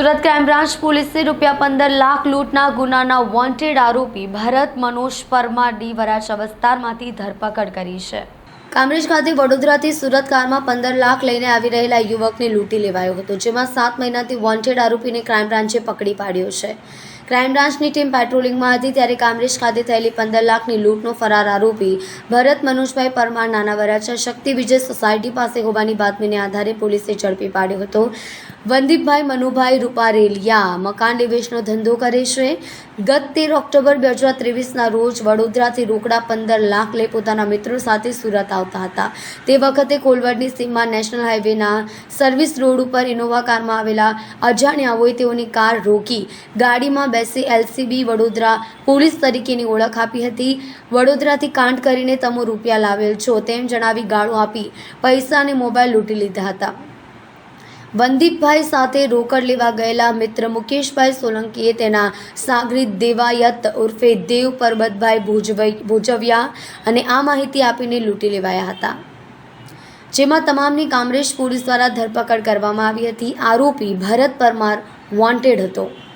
Surat crime branch પોલીસે રૂપિયા પંદર લાખ લૂંટના ગુનાના વોન્ટેડ આરોપી ભરત મનોજ પરમારની વરાછા વિસ્તારમાંથી ધરપકડ કરી છે. કામરેજ ખાતે વડોદરાથી સુરત કારમાં પંદર લાખ લઈને આવી રહેલા યુવકને લૂંટી લેવાયો હતો, જેમાં સાત મહિનાથી વોન્ટેડ આરોપીને ક્રાઇમ બ્રાન્ચે પકડી પાડ્યો છે. ક્રાઇમ બ્રાન્ચની ટીમ પેટ્રોલિંગમાં હતી ત્યારે કામરેજ ખાતે થયેલી પંદર લાખની લૂંટનો ફરાર આરોપી ભરત મનોજભાઈ પરમાર નાના વરાછા શક્તિ વિજય સોસાયટી પાસે હોવાની બાતમીને આધારે પોલીસે ઝડપી પાડ્યો હતો. વંદીપભાઈ મનુભાઈ રૂપારેલિયા મકાન નિવેશનો ધંધો કરે છે. ગત તેર ઓક્ટોબર બે હજાર ત્રેવીસના રોજ વડોદરાથી રોકડા પંદર લાખ લઈ પોતાના મિત્રો સાથે સુરત આવતા હતા. તે વખતે કોલવડની સીમમાં નેશનલ હાઈવેના સર્વિસ રોડ ઉપર ઇનોવા કારમાં આવેલા અજાણ્યાઓએ તેઓની કાર રોકી ગાડીમાં બેસી એલસીબી વડોદરા પોલીસ તરીકેની ઓળખ આપી હતી. વડોદરાથી કાંડ કરીને તમો રૂપિયા લાવેલ છો તેમ જણાવી ગાળો આપી પૈસા અને મોબાઈલ લૂંટી લીધા હતા. વંદીપભાઈ સાથે રોકડ લેવા ગયેલા મિત્ર મુકેશભાઈ સોલંકીએ તેના સાગરીત દેવાયત ઉર્ફે દેવ પરબતભાઈ ભોજવાઈ ભોજવ્યા અને આ માહિતી આપીને લૂંટી લેવાયા હતા. જેમાં તમામની કામરેજ પોલીસ દ્વારા ધરપકડ કરવામાં આવી હતી. આરોપી ભરત પરમાર વોન્ટેડ હતો.